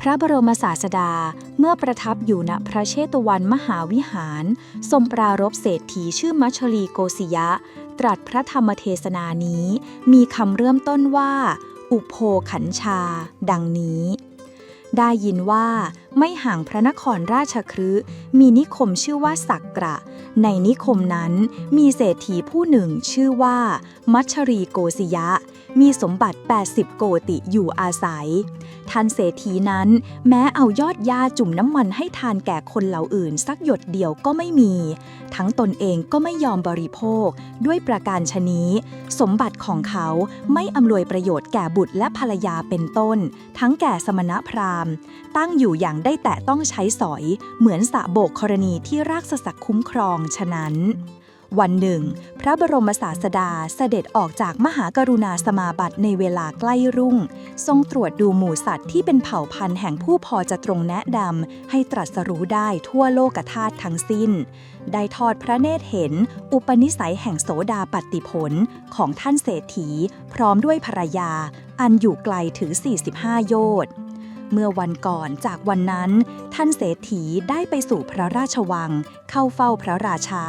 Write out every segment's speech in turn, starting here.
พระบรมศาสดาเมื่อประทับอยู่ณพระเชตวันมหาวิหาร ทรงปรารบเศรษฐีชื่อมัชลีโกศิยะ ตรัสพระธรรมเทศนานี้ มีคำเริ่มต้นว่า อุโพขันชา ดังนี้ ได้ยินว่าไม่ห่างพระนครราชครืมีนิคมชื่อว่าสักกระ ในนิคมนั้นมีเศรษฐีผู้หนึ่งชื่อว่า มัชรีโกสิยะ มีสมบัติ 80 โกติอยู่อาศัย ท่านเศรษฐีนั้น แม้เอายอดยาจุ่มน้ำมันให้ทานแก่คนเหล่าอื่น สักหยดเดียวก็ไม่มี ทั้งตนเองก็ไม่ยอมบริโภค ด้วยประการชนี้ สมบัติของเขาไม่อำนวยประโยชน์แก่บุตรและภรรยาเป็นต้น ทั้งแก่สมณพราหมณ์ ตั้งอยู่อย่างได้แต่ต้องใช้สอยเหมือนสระโบกกรณีที่รากษศักคุ้มครองฉะนั้น วันหนึ่ง พระบรมศาสดาเสด็จออกจากมหากรุณาสมาบัติในเวลาใกล้รุ่ง ทรงตรวจดูหมู่สัตว์ที่เป็นเผ่าพันธุ์แห่งผู้พอจะตรงแนะดำให้ตรัสรู้ได้ทั่วโลกธาตุทั้งสิ้น ได้ทอดพระเนตรเห็น อุปนิสัยแห่งโสดาปัตติผลของท่านเศรษฐี พร้อมด้วยภรรยา อันอยู่ไกลถึง 45 โยชน์ เมื่อวันก่อนจากวันนั้น ท่านเศรษฐีได้ไปสู่พระราชวัง เข้าเฝ้าพระราชา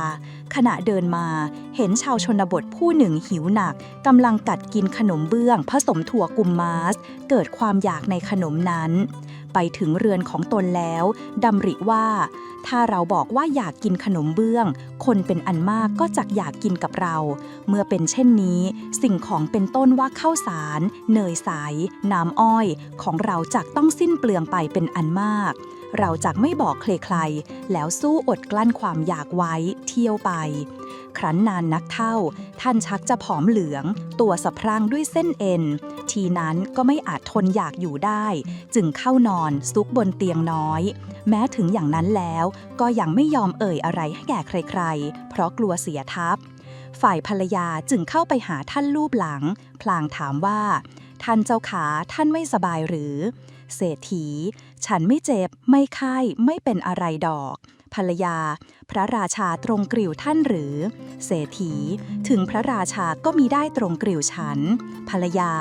ขณะเดินมาเห็นชาวชนบทผู้หนึ่งหิวหนักกำลังกัดกินขนมเบื้อง ผสมถั่วกุมมาส เกิดความอยากในขนมนั้น ไปถึงเรือนของตนแล้วดำริว่า ถ้าเราบอกว่าอยากกินขนมเบื้อง คนเป็นอันมากก็จักอยากกินกับเรา เมื่อเป็นเช่นนี้ สิ่งของเป็นต้นว่าข้าวสาร เนยใสน้ำอ้อย ของเราจักต้องสิ้นเปลืองไปเป็นอันมาก เราจักไม่บอกใครๆแล้วสู้อดกลั้นความอยากไว้เที่ยวไป ครั้นนานนักเท่า ท่านชักจะผอมเหลือง ตัวสะพรั่งด้วยเส้นเอ็น ทีนั้นก็ไม่อาจทนอยากอยู่ได้ จึงเข้านอนซุกบนเตียงน้อย แม้ถึงอย่างนั้นแล้ว ก็ยังไม่ยอมเอ่ยอะไรให้แก่ใครๆ เพราะกลัวเสียทัพ ฝ่ายภรรยาจึงเข้าไปหาท่านลูบหลัง พลางถามว่า ท่านเจ้าขาท่านไม่สบายหรือ เศรษฐี ฉันไม่เจ็บ ไม่ไข้ไม่เป็นอะไรดอก ภรรยา พระราชาตรงกลิ่วท่านหรือ เศรษฐี ถึงพระราชาก็มีได้ตรงกลิ่วฉัน ภรรยา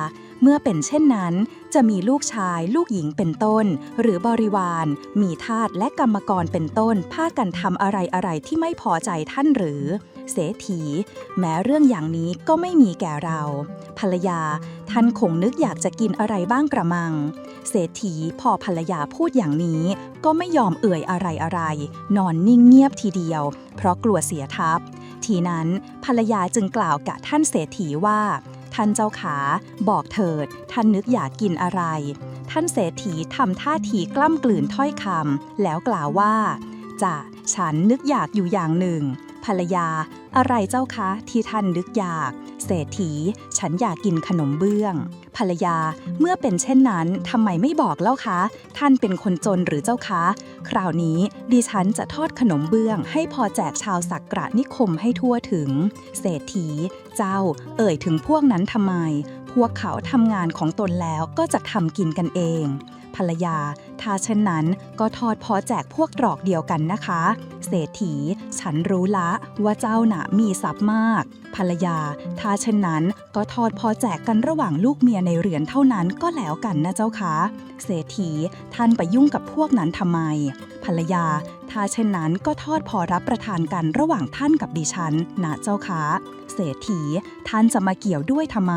เมื่อเป็นเช่นนั้น จะมีลูกชายลูกหญิงเป็นต้น หรือบริวาร มีทาสและกรรมกรเป็นต้นพากันทำอะไรอะไรที่ไม่พอใจท่านหรือ เศรษฐี แม้เรื่องอย่างนี้ก็ไม่มีแก่เรา ภรรยา ท่านคงนึกอยากจะกินอะไรบ้างกระมัง เศรษฐีพอภรรยาพูดอย่างนี้ ก็ไม่ยอมเอ่ยอะไรอะไร นอนนิ่งเงียบทีเดียว เพราะกลัวเสียทัพ ทีนั้นภรรยาจึงกล่าวกับท่านเศรษฐีว่า ท่านเจ้าขา บอกเถิด ท่านนึกอยากกินอะไร ท่านเศรษฐีทำท่าทีกล้ำกลืนถ้อยคำแล้วกล่าวว่าจะฉันนึกอยากอยู่อย่างหนึ่ง ภรรยา อะไรเจ้าคะที่ท่านนึกอยาก เศรษฐี ฉันอยากกินขนมเบื้อง ภรรยา เมื่อเป็นเช่นนั้นทำไมไม่บอกเล่าคะ ท่านเป็นคนจนหรือเจ้าคะ คราวนี้ดิฉันจะทอดขนมเบื้อง ให้พอแจกชาวสักกระนิคมให้ทั่วถึง เศรษฐี เจ้า เอ่ยถึงพวกนั้นทำไม พวกเขาทำงานของตนแล้วก็จะทำกินกันเอง ภรรยา ถ้าเช่นนั้นก็ทอดพอแจกพวกตรอกเดียวกันนะคะ เศรษฐี ฉันรู้ละว่าเจ้าหนะมีทรัพย์มาก ภรรยา ถ้าเช่นนั้นก็ทอดพอแจกกันระหว่างลูกเมียในเรือนเท่านั้นก็แล้วกันนะเจ้าคะเศรษฐีท่านไปยุ่งกับพวกนั้นทำไม ภรรยา ถ้าเช่นนั้นก็ทอดพอรับประทานกันระหว่างท่านกับดิฉันนะเจ้าคะ เศรษฐี ท่านจะมาเกี่ยวด้วยทำไม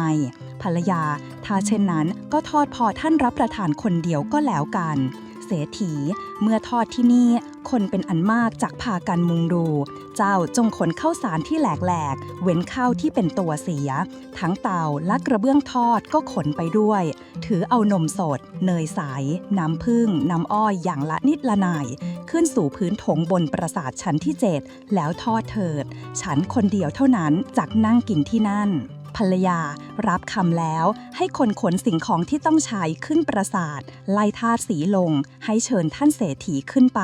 ภรรยา ถ้าเช่นนั้นก็ทอดพอท่านรับประทานคนเดียวก็แล้วกัน เศรษฐี เมื่อทอดที่นี่ คนเป็นอันมากจากพากันมุงดู เจ้าจงขนข้าวสารที่แหลกๆเว้นข้าวที่เป็นตัวเสีย ทั้งเตาและกระเบื้องทอดก็ขนไปด้วย ถือเอานมสด เนยใส น้ำผึ้งน้ำอ้อยอย่างละนิดละหน่ายขึ้นสู่พื้นถงบนปราสาทชั้นที่ 7 แล้วทอดเถิด ฉันคนเดียวเท่านั้นจักนั่งกินที่นั่น ภรรยา รับคำแล้ว ให้คนขนสิ่งของที่ต้องใช้ขึ้นปราสาท ไล่ทาสสีลง ให้เชิญท่านเศรษฐีขึ้นไป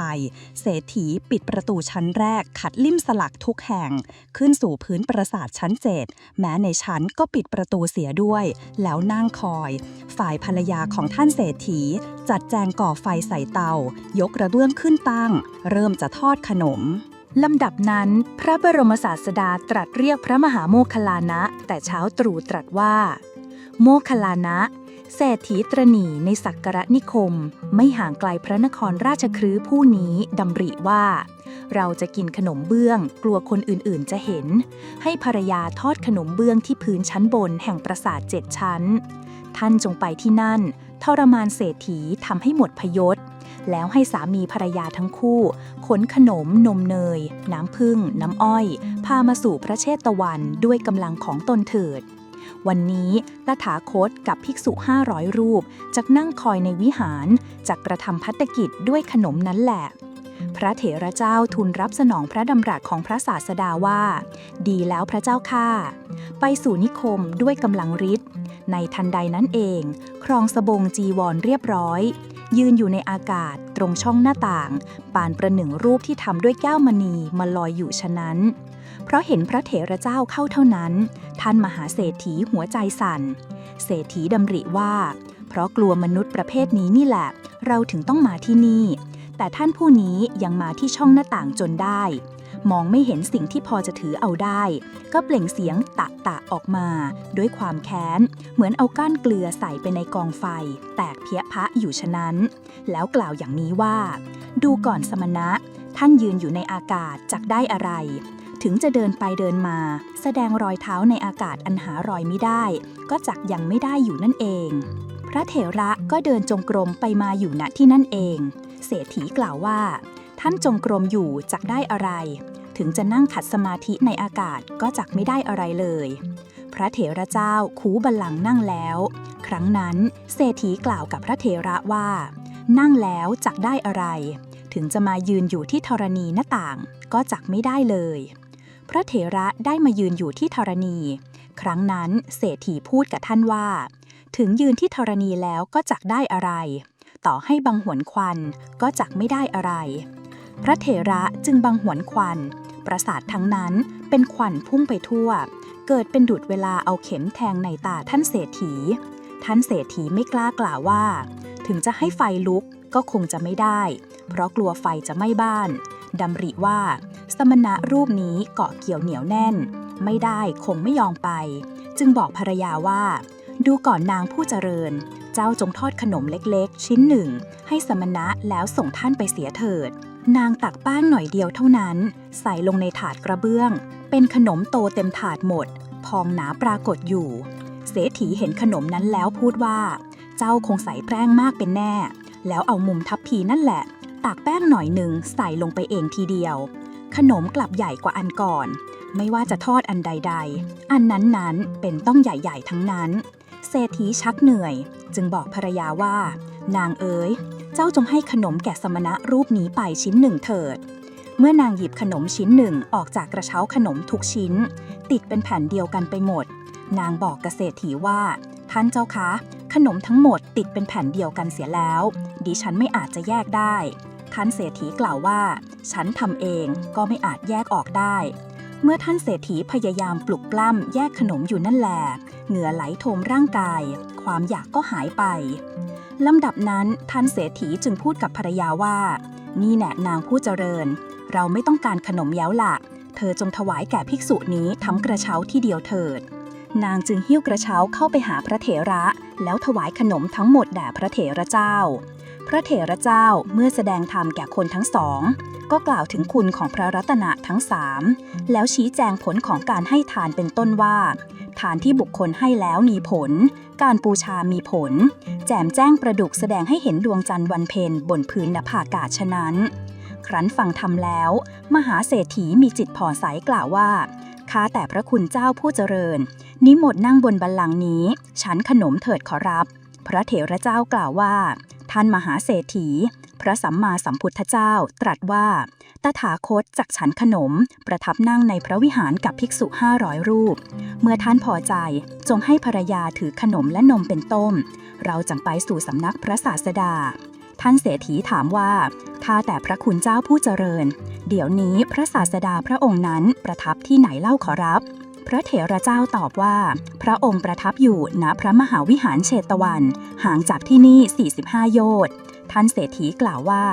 เศรษฐีปิดประตูชั้นแรกขัดลิ่มสลักทุกแห่ง ขึ้นสู่พื้นปราสาทชั้นเจ็ดแม้ในชั้นก็ปิดประตูเสียด้วย แล้วนั่งคอย ฝ่ายภรรยาของท่านเศรษฐี จัดแจงก่อไฟใส่เตา ยกกระเบื้องขึ้นตั้ง เริ่มจะทอดขนม ลำดับนั้น พระบรมศาสดาตรัสเรียกพระมหาโมคคลานะ แต่เช้าตรู่ตรัสว่า โมคคลานะเศรษฐีตรณีในสักกระนิคม ไม่ห่างไกลพระนครราชครื้ผู้นี้ดำริว่า เราจะกินขนมเบื้อง กลัวคนอื่นๆจะเห็น ให้ภรรยาทอดขนมเบื้องที่พื้นชั้นบนแห่งปราสาทเจ็ดชั้น ท่านจงไปที่นั่นทรมานเศรษฐีทำให้หมดพยศ แล้วให้สามีภรรยาทั้งคู่ ขนขนม นมเนย น้ำผึ้งน้ำอ้อย พามาสู่พระเชตวันด้วยกำลังของตนเถิด วันนี้ตถาคตกับภิกษุ 500 รูปจะนั่งคอยในวิหารจะกระทำพัฒกิจด้วยขนมนั้นแหละพระเถระเจ้าทูลรับสนองพระดำรัสของพระศาสดาว่า ดีแล้วพระเจ้าข้าไปสู่นิคมด้วยกำลังฤทธิ์ในทันใดนั้นเอง ครองสบงจีวรเรียบร้อย ยืนอยู่ในอากาศตรงช่องหน้าต่าง ปานประหนึ่งรูปที่ทำด้วยแก้วมณีมาลอยอยู่ฉะนั้น เพราะเห็นพระเถระเจ้าเข้าเท่านั้น ท่านมหาเศรษฐีหัวใจสั่น เศรษฐีดำริว่า เพราะกลัวมนุษย์ประเภทนี้นี่แหละ เราถึงต้องมาที่นี่ แต่ท่านผู้นี้ยังมาที่ช่องหน้าต่างจนได้ มองไม่เห็นสิ่งที่พอจะถือเอาได้ ก็เปล่งเสียงตะตะออกมา ด้วยความแค้น เหมือนเอาก้านเกลือใส่ไปในกองไฟ แตกเพี้ยพะอยู่ฉะนั้น แล้วกล่าวอย่างนี้ว่า ดูก่อนสมณะ ท่านยืนอยู่ในอากาศจักได้อะไร ถึงจะเดินไปเดินมา แสดงรอยเท้าในอากาศอันหารอยไม่ได้ ก็จักยังไม่ได้อยู่นั่นเอง พระเถระก็เดินจงกรมไปมาอยู่ณที่นั่นเอง เศรษฐีกล่าวว่า ท่านจงกรมอยู่จักได้อะไร ถึงจะนั่งขัดสมาธิในอากาศก็จักไม่ได้อะไรเลย พระเถระเจ้าคูบัลลังนั่งแล้ว ครั้งนั้นเศรษฐีกล่าวกับพระเถระว่า นั่งแล้วจักได้อะไร ถึงจะมายืนอยู่ที่ธรณีหน้าต่าง ก็จักไม่ได้เลย พระเถระได้มายืนอยู่ที่ธรณี ครั้งนั้นเศรษฐีพูดกับท่านว่า ถึงยืนที่ธรณีแล้วก็จักได้อะไร ต่อให้บังหวนควันก็จักไม่ได้อะไร พระเถระจึงบังหวนควัน ประสาททั้งนั้นเป็นควันพุ่งไปทั่ว เกิดเป็นดุดเวลาเอาเข็มแทงในตาท่านเศรษฐี ท่านเศรษฐีไม่กล้ากล่าวว่า ถึงจะให้ไฟลุกก็คงจะไม่ได้ เพราะกลัวไฟจะไหม้บ้านดำริว่า สมณะรูปนี้เกาะเกี่ยวเหนียวแน่น ไม่ได้คงไม่ยอมไป จึงบอกภรรยาว่า ดูก่อนนางผู้เจริญ เจ้าจงทอดขนมเล็กๆ ชิ้นหนึ่ง ให้สมณะแล้วส่งท่านไปเสียเถิด นางตักแป้งหน่อยเดียวเท่านั้น ใส่ลงในถาดกระเบื้อง เป็นขนมโตเต็มถาดหมด พองหนาปรากฏอยู่ เศรษฐีเห็นขนมนั้นแล้วพูดว่า เจ้าคงใส่แป้งมากเป็นแน่ แล้วเอามุมทัพพีนั่นแหละ ตักแป้งหน่อยหนึ่งใส่ลงไปเองทีเดียว ขนมกลับใหญ่กว่าอันก่อน ไม่ว่าจะทอดอันใด ๆ อันนั้นๆเป็นต้องใหญ่ๆทั้งนั้น เศรษฐีชักเหนื่อย จึงบอกภรรยาว่า นางเอ๋ย เจ้าจงให้ขนมแก่สมณะรูปนี้ไปชิ้นหนึ่งเถิด เมื่อนางหยิบขนมชิ้นหนึ่งออกจากกระเช้าขนมทุกชิ้น ติดเป็นแผ่นเดียวกันไปหมด นางบอกเกษตรถีว่า ท่านเจ้าคะ ขนมทั้งหมดติดเป็นแผ่นเดียวกันเสียแล้ว ดิฉันไม่อาจจะแยกได้ ท่านเศรษฐีกล่าวว่า ฉันทำเองก็ไม่อาจแยกออกได้ เมื่อท่านเศรษฐีพยายามปลุกปล้ำแยกขนมอยู่นั่นแหละเหงื่อไหลโทมร่างกาย ความอยากก็หายไปลำดับนั้นท่านเศรษฐีจึงพูดกับภรรยาว่า นี่แน่นางผู้เจริญ เราไม่ต้องการขนมแล้วล่ะเธอจงถวายแก่ภิกษุนี้ทำกระเช้าที่เดียวเถิด นางจึงหิ้วกระเช้าเข้าไปหาพระเถระ แล้วถวายขนมทั้งหมดแด่พระเถระเจ้า พระเถระเจ้าเมื่อแสดงธรรมแก่คนทั้งสอง ก็กล่าวถึงคุณของพระรัตนะทั้งสามแล้วชี้แจงผลของการให้ทานเป็นต้นว่า ทานที่บุคคลให้แล้วมีผล การปูชามีผล แจมแจ้งประดุกแสดงให้เห็นดวงจันทร์วันเพ็ญบนพื้นนภากาศฉะนั้น ครั้นฟังธรรมแล้ว มหาเศรษฐีมีจิตผ่องใสกล่าวว่าข้าแต่พระคุณเจ้าผู้เจริญ นิมนต์นั่งบนบัลลังก์นี้ ฉันขนมเถิดขอรับ พระเถระเจ้ากล่าวว่า ท่านมหาเศรษฐี พระสัมมาสัมพุทธเจ้าตรัสว่า ตถาคตจักฉันขนม ประทับนั่งในพระวิหารกับภิกษุ 500 รูป เมื่อท่านพอใจจงให้ภรรยาถือขนมและนมเป็นต้ม เราจังไปสู่สำนักพระศาสดา ท่านเศรษฐีถามว่าข้าแต่พระคุณเจ้าผู้เจริญ เดี๋ยวนี้พระศาสดาพระองค์นั้นประทับที่ไหนเล่าขอรับ ระเถระเจ้าตอบว่า พระองค์ประทับอยู่ณพระมหาวิหารเชตวัน ห่างจากที่นี่ 45 โยชน์ท่านเศรษฐีกล่าวว่า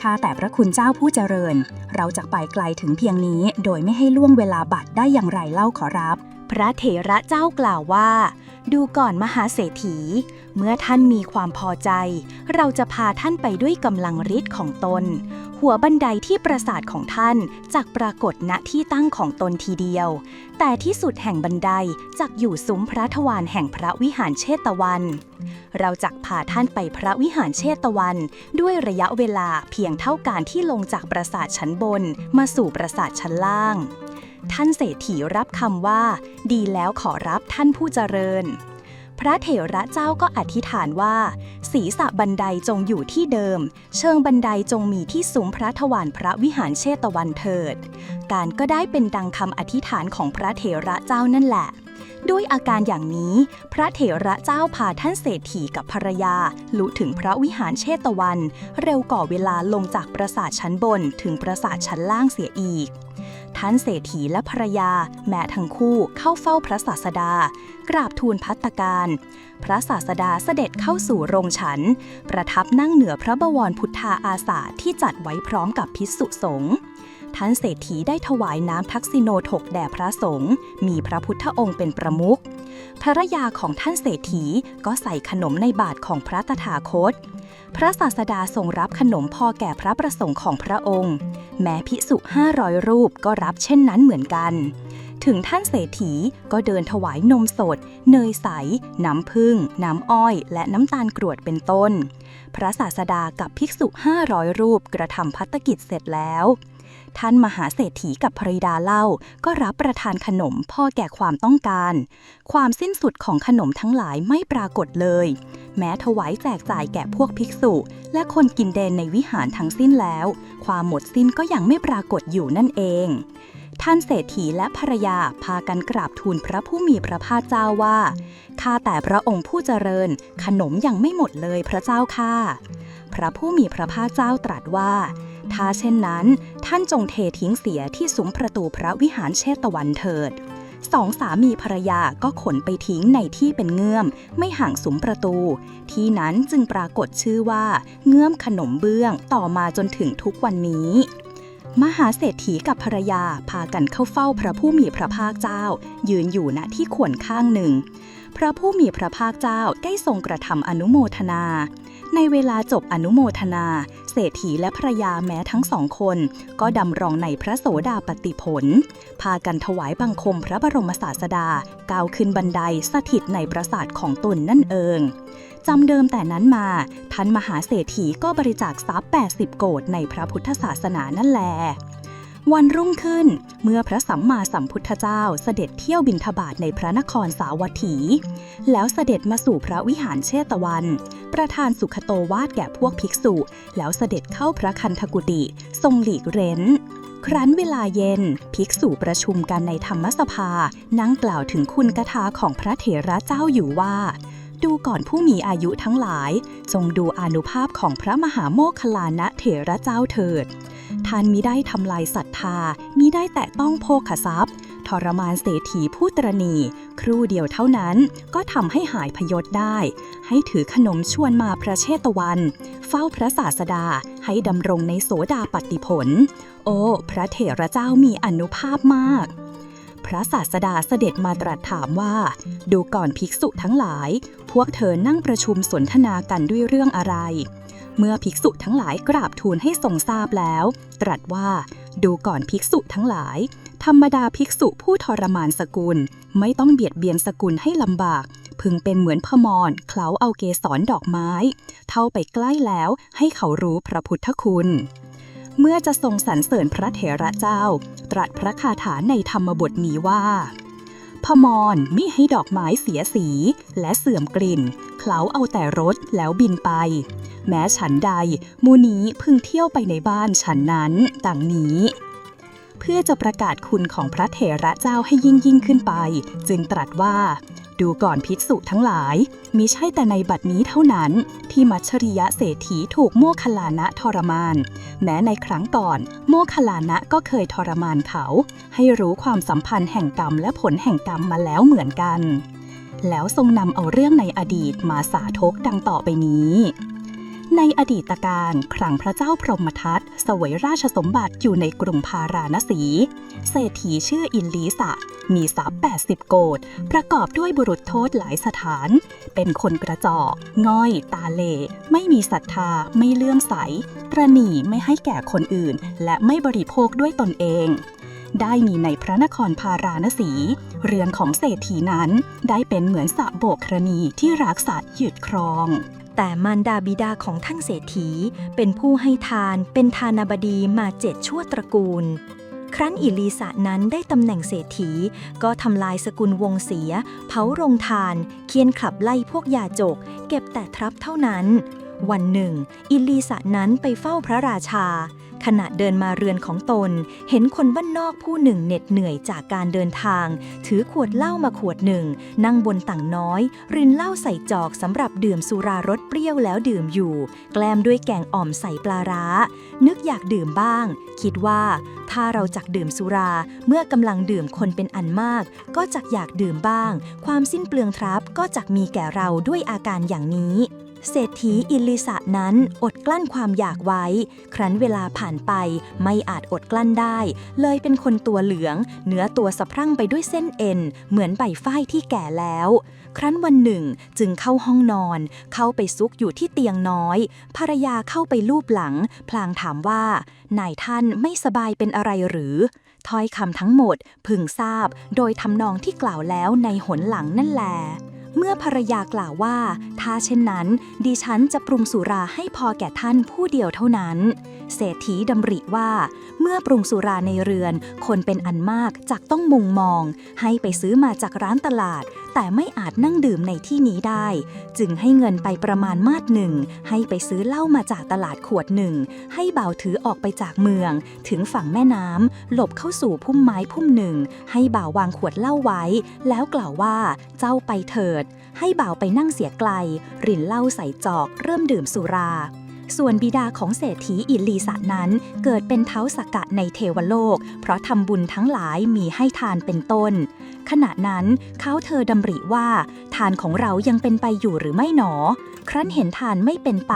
ข้าแต่พระคุณเจ้าผู้เจริญ เราจะไปไกลถึงเพียงนี้ โดยไม่ให้ล่วงเวลาบัตรได้อย่างไรเล่าขอรับ พระเถระเจ้ากล่าวว่า ดูก่อนมหาเศรษฐี เมื่อท่านมีความพอใจ เราจะพาท่านไปด้วยกำลังฤทธิ์ของตน หัวบันไดที่ปราสาทของท่านจักปรากฏณที่ตั้งของตนทีเดียว แต่ที่สุดแห่งบันไดจักอยู่ซุ้มพระทวารแห่งพระวิหารเชตวัน เราจักพาท่านไปพระวิหารเชตวัน ด้วยระยะเวลาเพียงเท่าการที่ลงจากปราสาทชั้นบน มาสู่ปราสาทชั้นล่าง ท่านเศรษฐีรับคำว่า ดีแล้วขอรับท่านผู้เจริญ พระเถระเจ้าก็อธิษฐานว่า ศีรษะบันไดจงอยู่ที่เดิม เชิงบันไดจงมีที่ซุ้มพระทวารพระวิหารเชตวันเถิด การก็ได้เป็นดังคำอธิษฐานของพระเถระเจ้านั่นแหละด้วยอาการอย่างนี้ พระเถระเจ้าพาท่านเศรษฐีกับภรรยา ลุถึงพระวิหารเชตวัน เร็วก่อเวลาลงจากปราสาทชั้นบนถึงปราสาทชั้นล่างเสียอีก ท่านเศรษฐีและภรรยา แม้ทั้งคู่เข้าเฝ้าพระศาสดา กราบทูลพัตการ พระศาสดาเสด็จเข้าสู่โรงฉัน ประทับนั่งเหนือพระบวรพุทธาอาสาที่จัดไว้พร้อมกับพิสุสงฆ์ท่านเศรษฐีได้ถวายน้ำทักษิโนถกแด่พระสงฆ์มีพระพุทธองค์เป็นประมุขภรรยาของท่านเศรษฐีก็ใส่ขนมในบาตรของพระตถาคต พระศาสดาทรงรับขนมพอแก่พระประสงค์ของพระองค์ แม้ภิกษุ500 รูปก็รับเช่นนั้นเหมือนกัน ถึงท่านเศรษฐีก็เดินถวายนมสด เนยใส น้ำผึ้ง น้ำอ้อย และน้ำตาลกรวดเป็นต้น พระศาสดากับภิกษุ 500 รูปกระทำพัตกิจเสร็จแล้ว ท่านมหาเศรษฐีกับภริดาเล่า ก็รับประทานขนมพ่อแก่ความต้องการ ความสิ้นสุดของขนมทั้งหลายไม่ปรากฏเลย แม้ถวายแจกจ่ายแก่พวกภิกษุ และคนกินเดนในวิหารทั้งสิ้นแล้ว ความหมดสิ้นก็ยังไม่ปรากฏอยู่นั่นเองท่านเศรษฐีและภรรยาพากันกราบทูลพระผู้มีพระภาคเจ้าว่า ข้าแต่พระองค์ผู้เจริญ ขนมยังไม่หมดเลยพระเจ้าค่ะ พระผู้มีพระภาคเจ้าตรัสว่า ถ้าเช่นนั้น ท่านจงเททิ้งเสียที่ซุ้มประตูพระวิหารเชตวันเถิดสองสามีภรรยาก็ขนไปทิ้งในที่เป็นเงื่อม ไม่ห่างซุ้มประตู ที่นั้นจึงปรากฏชื่อว่า เงื่อมขนมเบื้องต่อมาจนถึงทุกวันนี้ มหาเศรษฐีกับภรรยาพากันเข้าเฝ้าพระผู้มีพระภาคเจ้า ยืนอยู่ณที่ขวนข้างหนึ่ง พระผู้มีพระภาคเจ้าได้ทรงกระทำอนุโมทนา ในเวลาจบอนุโมทนา เศรษฐีและภรยาแม้ทั้งสองคน ก็ดำรองในพระโสดาปติผล พากันถวายบังคมพระบรมศาสดาก้าวขึ้นบันไดสถิตในปราสาทของตนนั่นเองจำเดิมแต่นั้นมา ท่านมหาเศรษฐีก็บริจาคทรัพย์ 80 โกดในพระพุทธศาสนานั่นแล วันรุ่งขึ้น เมื่อพระสัมมาสัมพุทธเจ้าเสด็จเที่ยวบินทบาทในพระนครสาวัตถี แล้วเสด็จมาสู่พระวิหารเชตวัน ประธานสุขโตวาดแก่พวกภิกษุ แล้วเสด็จเข้าพระคันธกุติทรงหลีกเร้นครั้นเวลาเย็น ภิกษุประชุมกันในธรรมสภา นั่งกล่าวถึงคุณกถาของพระเถระเจ้าอยู่ว่า ดูก่อนผู้มีอายุทั้งหลาย จงดูอนุภาพของพระมหาโมคคลานะเถระเจ้าเถิด ท่านมิได้ทำลายศรัทธามิได้แตะต้องโภคทรัพย์ ทรมานเศรษฐีผู้ตรณี ครู่เดียวเท่านั้นก็ทำให้หายพยศได้ ให้ถือขนมชวนมาพระเชตวัน เฝ้าพระศาสดาให้ดำรงในโสดาปฏิผล โอ้ พระเถระเจ้ามีอนุภาพมากพระศาสดาเสด็จมาตรัสถามว่า ดูก่อนภิกษุทั้งหลาย พวกเธอนั่งประชุมสนทนากันด้วยเรื่องอะไร เมื่อภิกษุทั้งหลายกราบทูลให้ทรงทราบแล้ว ตรัสว่าดูก่อนภิกษุทั้งหลาย ธรรมดาภิกษุผู้ทรมานสกุล ไม่ต้องเบียดเบียนสกุลให้ลำบาก พึงเป็นเหมือนพมรเคล้าเอาเกสรดอกไม้ เท่าไปใกล้แล้วให้เขารู้พระพุทธคุณเมื่อจะทรงสรรเสริญพระเถระเจ้า ตรัสพระคาถาในธรรมบทนี้ว่า พมรมิให้ดอกไม้เสียสี และเสื่อมกลิ่น เคล้าเอาแต่รสแล้วบินไป แม้ฉันใด มูนี้พึงเที่ยวไปในบ้านฉันนั้นดังนี้ เพื่อจะประกาศคุณของพระเถระเจ้าให้ยิ่งยิ่งขึ้นไป จึงตรัสว่า ดูก่อนภิกษุทั้งหลาย มิใช่แต่ในบัดนี้เท่านั้นที่มัชริยะเศรษฐีถูกโมคคลลานะทรมาน แม้ในครั้งก่อน โมคคลานะก็เคยทรมานเขา ให้รู้ความสัมพันธ์แห่งกรรมและผลแห่งกรรมมาแล้วเหมือนกัน แล้วทรงนำเอาเรื่องในอดีตมาสาธกดังต่อไปนี้ ในอดีตการครั้งพระเจ้าพรหมทัตเสวยราชสมบัติอยู่ในกรุงพาราณสี เศรษฐีชื่ออินลีสะ มีทรัพย์80 โกดประกอบด้วยบุรุษโทษหลายสถาน เป็นคนกระจอก ง่อย ตาเหลไม่มีศรัทธา ไม่เลื่อมใส ตระหนี่ไม่ให้แก่คนอื่น และไม่บริโภคด้วยตนเองได้มีในพระนครพาราณสี เรือนของเศรษฐีนั้น ได้เป็นเหมือนสระโบกครณีที่รักสัตว์หยุดครอง แต่มารดาบิดาของท่านเศรษฐีเป็นผู้ให้ทานเป็นทานาบดีมาเจ็ดชั่วตระกูล ครั้นอิลีสะนั้นได้ตำแหน่งเศรษฐี ก็ทำลายสกุลวงเสีย เผาโรงทาน เคียนขับไล่พวกยาจก เก็บแต่ทรัพย์เท่านั้น วันหนึ่งอิลีสะนั้นไปเฝ้าพระราชา ขณะเดินมาเรือนของตน เห็นคนบ้านนอกผู้หนึ่งเหน็ดเหนื่อยจากการเดินทาง ถือขวดเหล้ามาขวดหนึ่ง นั่งบนต่างน้อย รินเหล้าใส่จอกสำหรับดื่มสุรารสเปรี้ยวแล้วดื่มอยู่ แกล้มด้วยแกงอ่อมใส่ปลาร้า นึกอยากดื่มบ้าง คิดว่าถ้าเราจักดื่มสุราเมื่อกำลังดื่มคนเป็นอันมาก ก็จักอยากดื่มบ้าง ความสิ้นเปลืองทรัพย์ก็จักมีแก่เราด้วยอาการอย่างนี้ เศรษฐีอิลิสะนั้นอดกลั้นความอยากไว้ ครั้นเวลาผ่านไปไม่อาจอดกลั้นได้ เลยเป็นคนตัวเหลือง เนื้อตัวสะพรั่งไปด้วยเส้นเอ็น เหมือนใบฝ้ายที่แก่แล้ว ครั้นวันหนึ่งจึงเข้าห้องนอน เข้าไปซุกอยู่ที่เตียงน้อย ภรรยาเข้าไปลูบหลัง พลางถามว่า นายท่านไม่สบายเป็นอะไรหรือถ้อยคำทั้งหมดพึงทราบ โดยทำนองที่กล่าวแล้วในหนหลังนั่นแหละ เมื่อภรรยากล่าวว่า ถ้าเช่นนั้น ดิฉันจะปรุงสุราให้พอแก่ท่านผู้เดียวเท่านั้น เศรษฐีดำริว่า เมื่อปรุงสุราในเรือน คนเป็นอันมากจักต้องมุงมอง ให้ไปซื้อมาจากร้านตลาด แต่ไม่อาจนั่งดื่มในที่นี้ได้ จึงให้เงินไปประมาณมาดหนึ่ง ให้ไปซื้อเหล้ามาจากตลาดขวดหนึ่ง ให้บ่าวถือออกไปจากเมือง ถึงฝั่งแม่น้ำหลบเข้าสู่พุ่มไม้พุ่มหนึ่ง ให้บ่าววางขวดเหล้าไว้ แล้วกล่าวว่าเจ้าไปเถิด ให้บ่าวไปนั่งเสียไกล รินเหล้าใส่จอก เริ่มดื่มสุราส่วนบิดาของเศรษฐีอิลีสะนั้น เกิดเป็นเท้าสกกะในเทวโลก เพราะทำบุญทั้งหลายมีให้ทานเป็นต้นขณะนั้นเขาเธอดำริว่าทานของเรายังเป็นไปอยู่หรือไม่หนอ ครั้นเห็นทานไม่เป็นไป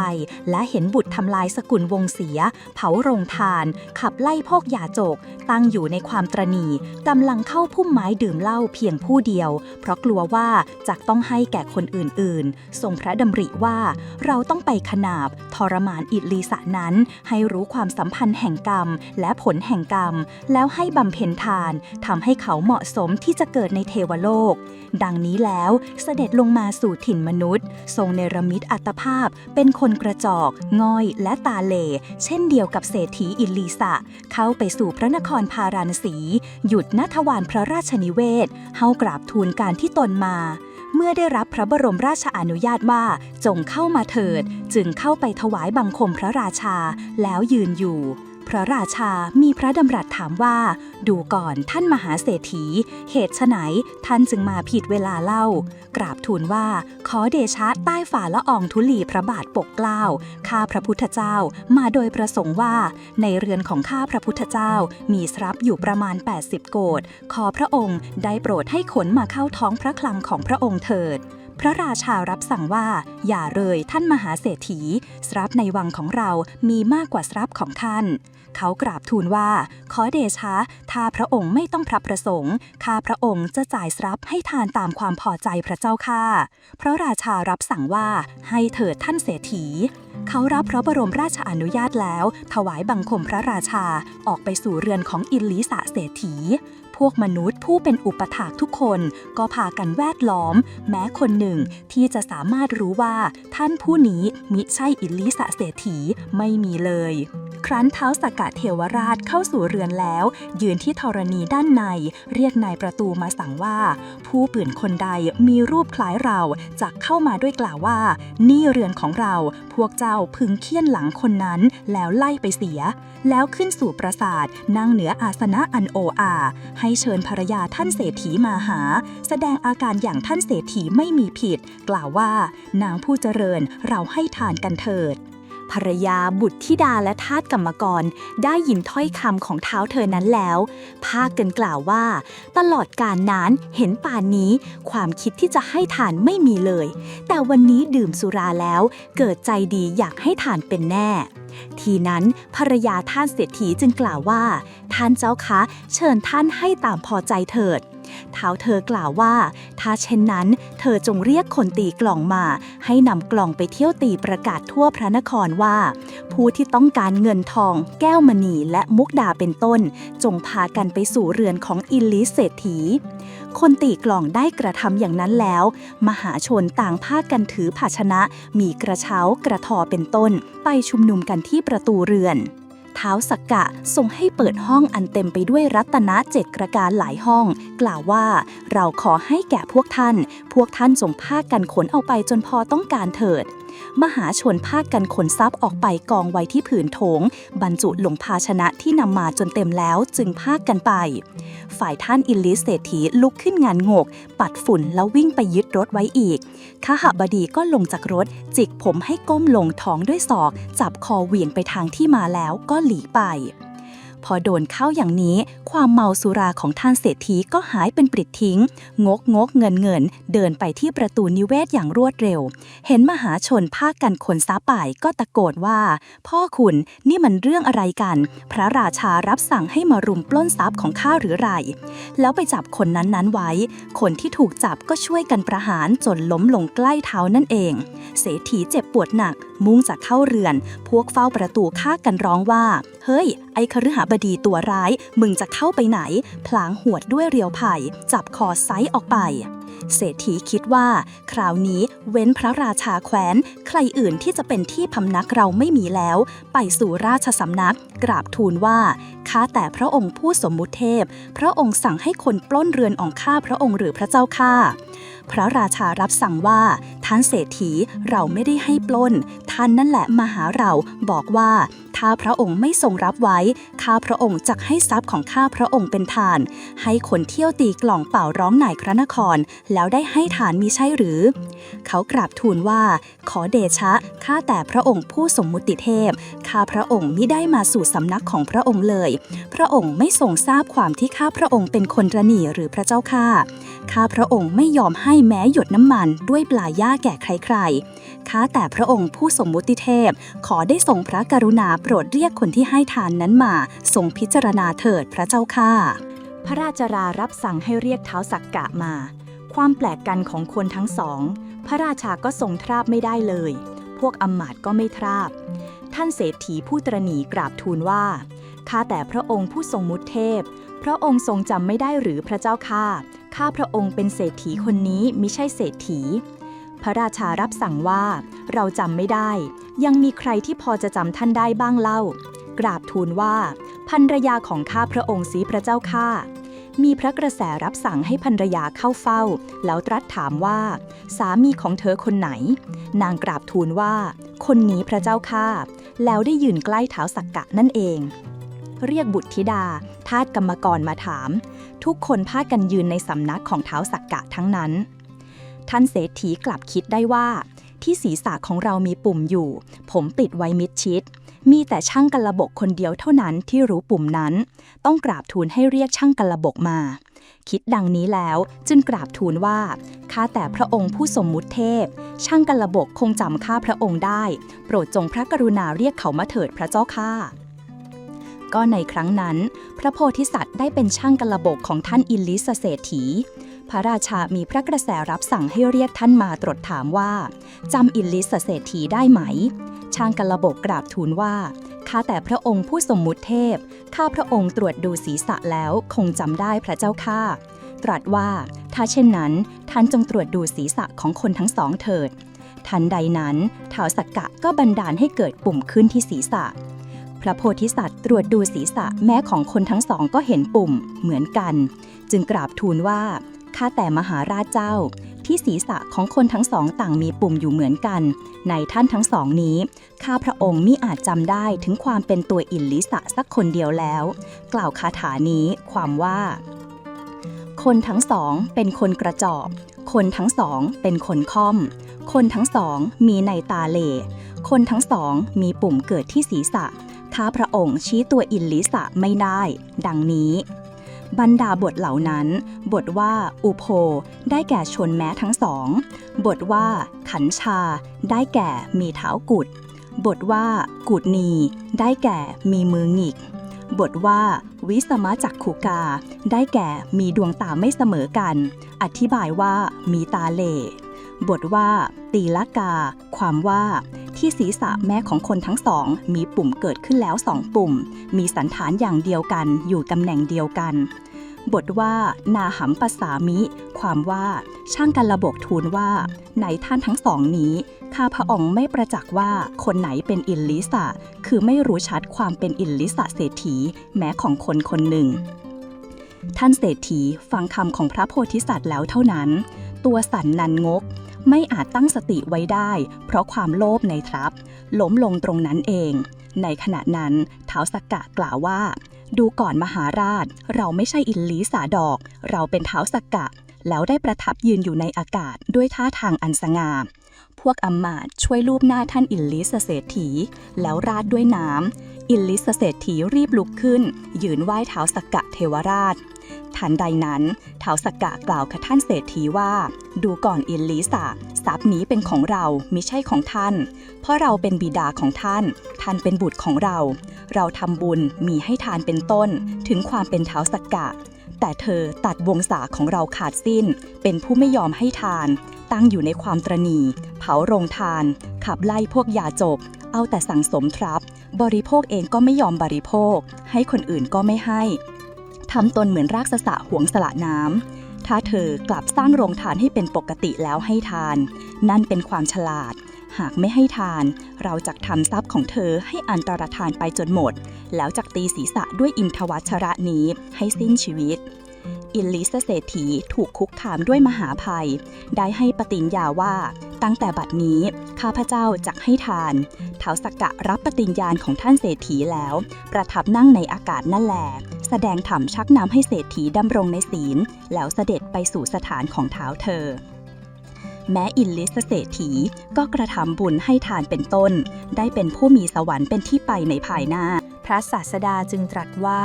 และเห็นบุตรทำลายสกุลวงเสีย เผาโรงทาน ขับไล่พวกยาโจก ตั้งอยู่ในความตรณีกำลังเข้าพุ่มไม้ดื่มเหล้าเพียงผู้เดียว เพราะกลัวว่าจะต้องให้แก่คนอื่นๆ ทรงพระดำริว่าเราต้องไปขนาบ ทรมานอิลีสะนั้น ให้รู้ความสัมพันธ์แห่งกรรม และผลแห่งกรรม แล้วให้บำเพ็ญทานทำให้เขาเหมาะสมที่จะเกิดในเทวโลก ดังนี้แล้วเสด็จลงมาสู่ถิ่นมนุษย์ ทรงเนรมิตอัตภาพ เป็นคนกระจอก ง่อยและตาเหลเช่นเดียวกับเศรษฐีอิลีสะ เข้าไปสู่พระนครพาราณสี หยุดณทวารพระราชนิเวศเฮากราบทูลการที่ตนมาเมื่อได้รับพระบรมราชอนุญาตว่าจงเข้ามาเถิด จึงเข้าไปถวายบังคมพระราชาแล้วยืนอยู่ พระราชามีพระดำรัสถามว่า ดูก่อนท่านมหาเศรษฐี เหตุไฉนท่านจึงมาผิดเวลาเล่า กราบทูลว่า ขอเดชะใต้ฝ่าละอองธุลีพระบาทปกเกล้า ข้าพระพุทธเจ้ามาโดยประสงค์ว่า ในเรือนของข้าพระพุทธเจ้า มีทรัพย์อยู่ประมาณ 80 โกดขอพระองค์ได้โปรดให้ขนมาเข้าท้องพระคลังของพระองค์เถิดพระราชารับสั่งว่า อย่าเลยท่านมหาเศรษฐีทรัพย์ในวังของเรามีมากกว่าทรัพย์ของท่าน เขากราบทูลว่า ขอเดชะ ถ้าพระองค์ไม่ต้องพระประสงค์ ข้าพระองค์จะจ่ายทรัพย์ให้ทานตามความพอใจพระเจ้าค่ะพราะราชารับสั่งว่าให้เถิดท่านเศรษฐี เขารับพระบรมราชอนุญาตแล้ว ถวายบังคมพระราชาออกไปสู่เรือนของอิลลิสะเศรษฐี พวกมนุษย์ผู้เป็นอุปถากทุกคนก็พากันแวดล้อม แม้คนหนึ่งที่จะสามารถรู้ว่าท่านผู้นี้มิใช่อิลิสะเศรษฐีไม่มีเลย ครั้นเท้าสกกะเทวราชเข้าสู่เรือนแล้ว ยืนที่ธรณีด้านใน เรียกนายประตูมาสั่งว่า ผู้ปื่นคนใดมีรูปคล้ายเราจะเข้ามาด้วยกล่าวว่า นี่เรือนของเราพวกเจ้าพึงเคี่ยนหลังคนนั้นแล้วไล่ไปเสีย แล้วขึ้นสู่ปราสาทนั่งเหนืออาสนะอันโออาใให้เชิญภรรยาท่านเศรษฐีมาหา แสดงอาการอย่างท่านเศรษฐีไม่มีผิด กล่าวว่านางผู้เจริญเราให้ทานกันเถิด ภรรยาบุตรธิดาและทาสกรรมกร ได้ยินถ้อยคำของเท้าเธอนั้นแล้วพากันกล่าวว่า ตลอดการนานเห็นป่านนี้ ความคิดที่จะให้ทานไม่มีเลย แต่วันนี้ดื่มสุราแล้ว เกิดใจดีอยากให้ทานเป็นแน่ ทีนั้นภรรยาท่านเศรษฐีจึงกล่าวว่า ท่านเจ้าคะ เชิญท่านให้ตามพอใจเถิด เท้าเธอกล่าวว่า ถ้าเช่นนั้น เธอจงเรียกคนตีกล่องมา ให้นำกล่องไปเที่ยวตีประกาศทั่วพระนครว่า ผู้ที่ต้องการเงินทอง แก้วมณีและมุกดาเป็นต้น จงพากันไปสู่เรือนของอิลิสเศรษฐี คนตีกล่องได้กระทำอย่างนั้นแล้ว มหาชนต่างพากันถือภาชนะ มีกระเช้ากระทอเป็นต้น ไปชุมนุมกันที่ประตูเรือน ท้าสักกะทรงให้เปิดห้องอันเต็มไปด้วยรัตนะเจ็ดประการหลายห้อง กล่าวว่า เราขอให้แก่พวกท่าน พวกท่านจงพากันขนเอาไปจนพอต้องการเถิด มหาชนพากันขนทรัพย์ออกไปกองไว้ที่ผืนโถง บรรจุหลงภาชนะที่นำมาจนเต็มแล้วจึงพากันไป ฝ่ายท่านอิลลิสเศรษฐีลุกขึ้นงานงก ปัดฝุ่นแล้ววิ่งไปยึดรถไว้อีกขหบดีก็ลงจากรถ จิกผมให้ก้มลงท้องด้วยศอก จับคอเหวี่ยงไปทางที่มาแล้วก็หลีไป พอโดนเข้าอย่างนี้ ความเมาสุราของท่านเศรษฐีก็หายเป็นปลิดทิ้ง งกงกเงินเงิน เดินไปที่ประตูนิเวศอย่างรวดเร็ว เห็นมหาชนพากันขนซาป่ายก็ตะโกนว่า พ่อคุณนี่มันเรื่องอะไรกัน พระราชารับสั่งให้มารุมปล้นทรัพย์ของข้าหรือไร แล้วไปจับคนนั้นๆไว้ คนที่ถูกจับก็ช่วยกันประหารจนล้มลงใกล้เท้านั่นเอง เศรษฐีเจ็บปวดหนัก มุ่งจะเข้าเรือน พวกเฝ้าประตูฆ่ากันร้องว่า เฮ้ย ไอ้คฤหบดีตัวร้าย มึงจะเข้าไปไหน พลางหวดด้วยเรียวไผ่ จับคอไซออกไป เศรษฐีคิดว่า คราวนี้เว้นพระราชาแคว้น ใครอื่นที่จะเป็นที่พำนักเราไม่มีแล้ว ไปสู่ราชสำนัก กราบทูลว่าข้าแต่พระองค์ผู้สมมุติเทพ พระองค์สั่งให้คนปล้นเรือนของข้าพระองค์หรือพระเจ้าข้าพระราชารับสั่งว่าท่านเศรษฐีเราไม่ได้ให้ปล้น ท่านนั่นแหละมาหาเราบอกว่า ถ้าพระองค์ไม่ทรงรับไว้ ข้าพระองค์จะให้ทรัพย์ของข้าพระองค์เป็นทาน ให้คนเที่ยวตีกล่องเป่าร้องนายพระนคร แล้วได้ให้ทานมิใช่หรือ เขากราบทูลว่า ขอเดชะข้าแต่พระองค์ผู้สมมุติเทพข้าพระองค์มิได้มาสู่สำนักของพระองค์เลย พระองค์ไม่ทรงทราบความที่ข้าพระองค์เป็นคนระหนีหรือพระเจ้าข้าข้าพระองค์ไม่ยอมให้แม้หยดน้ำมันด้วยปลาย่าแก่ใครๆข้าแต่พระองค์ผู้สมมุติเทพ ขอได้ทรงพระกรุณาโปรดเรียกคนที่ให้ทานนั้นมาทรงพิจารณาเถิดพระเจ้าข้าพระราชรารับสั่งให้เรียกเท้าสักกะมา ความแปลกกันของคนทั้งสอง พระราชาก็ทรงทราบไม่ได้เลย พวกอมาตก็ไม่ทราบ ท่านเศรษฐีผู้ตรณีกราบทูลว่าข้าแต่พระองค์ผู้ทรงมุตเทพ พระองค์ทรงจำไม่ได้หรือพระเจ้าข้าข้าพระองค์เป็นเศรษฐีคนนี้มิใช่เศรษฐี พระราชารับสั่งว่า เราจำไม่ได้ ยังมีใครที่พอจะจำท่านได้บ้างเล่า กราบทูลว่าภรรยาของข้าพระองค์สีพระเจ้าข้ามีพระกระแสรับสั่งให้ภรรยาเข้าเฝ้า แล้วตรัสถามว่า สามีของเธอคนไหน นางกราบทูลว่า คนนี้พระเจ้าข้าแล้วได้ยืนใกล้เท้าสักกะนั่นเอง เรียกบุตรธิดา ทาสกรรมกรมาถาม ทุกคนพากันยืนในสำนักของเท้าสักกะทั้งนั้น ท่านเศรษฐีกลับคิดได้ว่า ที่ศีรษะของเรามีปุ่มอยู่ ผมปิดไว้มิดชิด มีแต่ช่างกระบกคนเดียวเท่านั้นที่รู้ปุ่มนั้น ต้องกราบทูลให้เรียกช่างกระบกมา คิดดังนี้แล้วจึงกราบทูลว่า ข้าแต่พระองค์ผู้สมมุติเทพ ช่างกระบกคงจำข้าพระองค์ได้ โปรดจงพระกรุณาเรียกเขามาเถิดพระเจ้าข้าก็ในครั้งนั้น พระโพธิสัตว์ได้เป็นช่างกระบกของท่านอิลลิสเศรษฐี พระราชามีพระกระแสรับสั่งให้เรียกท่านมาตรวจถามว่าจำอิลลิสเศรษฐีได้ไหม ช่างกระบกกราบทูลว่า ข้าแต่พระองค์ผู้สมมุติเทพ ข้าพระองค์ตรวจดูศีรษะแล้วคงจำได้พระเจ้าข้าตรัสว่า ถ้าเช่นนั้น ท่านจงตรวจดูศีรษะของคนทั้งสองเถิด ทันใดนั้นท้าวสักกะก็บันดาลให้เกิดปุ่มขึ้นที่ศีรษะ พระโพธิสัตว์ตรวจดูศีรษะแม้ของคนทั้งสองก็เห็นปุ่มเหมือนกัน จึงกราบทูลว่าข้าแต่มหาราชเจ้า ที่ศีรษะของคนทั้งสองต่างมีปุ่มอยู่เหมือนกัน ในท่านทั้งสองนี้ ข้าพระองค์มิอาจจำได้ถึงความเป็นตัวอิลลิสะสักคนเดียวแล้ว กล่าวคาถานี้ความว่า คนทั้งสองเป็นคนกระจอกคนทั้งสองเป็นคนค่อม คนทั้งสองมีในตาเล่คนทั้งสองมีปุ่มเกิดที่ศีรษะ ข้าพระองค์ชี้ตัวอินลิสะไม่ได้ ดังนี้ บรรดาบทเหล่านั้น บทว่าอุโพได้แก่ชนแม้ทั้งสอง บทว่า ขันชา ได้แก่มีเท้ากุด บทว่า กุดนี ได้แก่มีมือหงิก บทว่า วิสมะจักขุกา ได้แก่มีดวงตาไม่เสมอกัน อธิบายว่ามีตาเล่บทว่า ตีละกา ความว่า ที่ศีรษะแม่ของคนทั้งสอง มีปุ่มเกิดขึ้นแล้วสองปุ่ม มีสันฐานอย่างเดียวกันอยู่ตำแหน่งเดียวกัน บทว่า นาหัมปสามิ ความว่าช่างกันระบกทูลว่าในท่านทั้งสองนี้ ข้าพระองค์ไม่ประจักษ์ว่าคนไหนเป็นอินลิสะคือไม่รู้ชัดความเป็นอินลิสะเศรษฐีแม้ของคนคนหนึ่ง ท่านเศรษฐีฟังคำของพระโพธิสัตว์แล้วเท่านั้น ตัวสั่นนันงกไม่อาจตั้งสติไว้ได้ เพราะความโลภในทรัพย์ล้มลงตรงนั้นเอง ในขณะนั้นเท้าสกกะกล่าวว่า ดูก่อนมหาราช เราไม่ใช่อินลีสาดอก เราเป็นเท้าสกกะ แล้วได้ประทับยืนอยู่ในอากาศด้วยท่าทางอันสง่าพวกอมาตช่วยลูบหน้าท่านอินลิสเศรษฐี แล้วราดด้วยน้ำอินลิสเศรษฐีรีบลุกขึ้น ยืนไหว้เท้าสกกะเทวราชทันใดนั้นเท้าสกกะกล่าวกับท่านเศรษฐีว่า ดูก่อนอินลิสาทรัพย์นี้เป็นของเรามิใช่ของท่าน เพราะเราเป็นบิดาของท่าน ท่านเป็นบุตรของเรา เราทำบุญมีให้ทานเป็นต้น ถึงความเป็นเท้าวสกกะ แต่เธอตัดวงศาของเราขาดสิ้น เป็นผู้ไม่ยอมให้ทาน ตั้งอยู่ในความตรณี เผาโรงทาน ขับไล่พวกยาจก เอาแต่สั่งสมทรัพย์ บริโภคเองก็ไม่ยอมบริโภค ให้คนอื่นก็ไม่ให้ทำตนเหมือนรากสสะห่วงสละน้ำถ้าเธอกลับสร้างโรงทานให้เป็นปกติแล้วให้ทาน นั่นเป็นความฉลาด หากไม่ให้ทาน เราจะทำทรัพย์ของเธอให้อันตรธานไปจนหมด แล้วจักตีศีรษะด้วยอินทวัชระนี้ให้สิ้นชีวิต อินลิสเศรษฐีถูกคุกคามด้วยมหาภัย ได้ให้ปฏิญญาว่าตั้งแต่บัดนี้ข้าพเจ้าจักให้ทานเท้าสกกะรับปฏิญญาณของท่านเศรษฐีแล้ว ประทับนั่งในอากาศนั่นแหละแสดงธรรมชักนำให้เศรษฐีดำรงในศีล แล้วเสด็จไปสู่สถานของเท้าเธอ แม้อินลิสเศรษฐีก็กระทำบุญให้ทานเป็นต้น ได้เป็นผู้มีสวรรค์เป็นที่ไปในภายหน้า พระศาสดาจึงตรัสว่า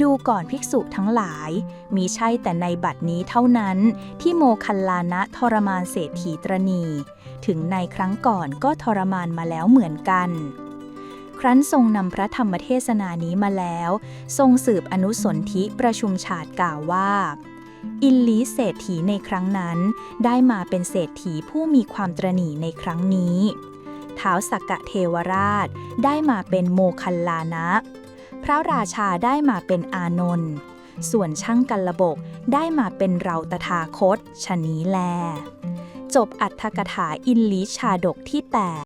ดูก่อนภิกษุทั้งหลาย มีใช่แต่ในบัดนี้เท่านั้น ที่โมคัลลานะทรมานเศรษฐีตรณี ถึงในครั้งก่อนก็ทรมานมาแล้วเหมือนกันครั้นทรงนำพระธรรมเทศนานี้มาแล้ว ทรงสืบอนุสนธิประชุมฉาดกล่าวว่า อินลีเศรษฐีในครั้งนั้น ได้มาเป็นเศรษฐีผู้มีความตรณีในครั้งนี้ ท้าวสักกะเทวราชได้มาเป็นโมคัลลานะ พระราชาได้มาเป็นอานนท์ส่วนช่างกัลบกได้มาเป็นเราตถาคตชะนี้แล จบอัตถกถาอินลีชาดกที่แปด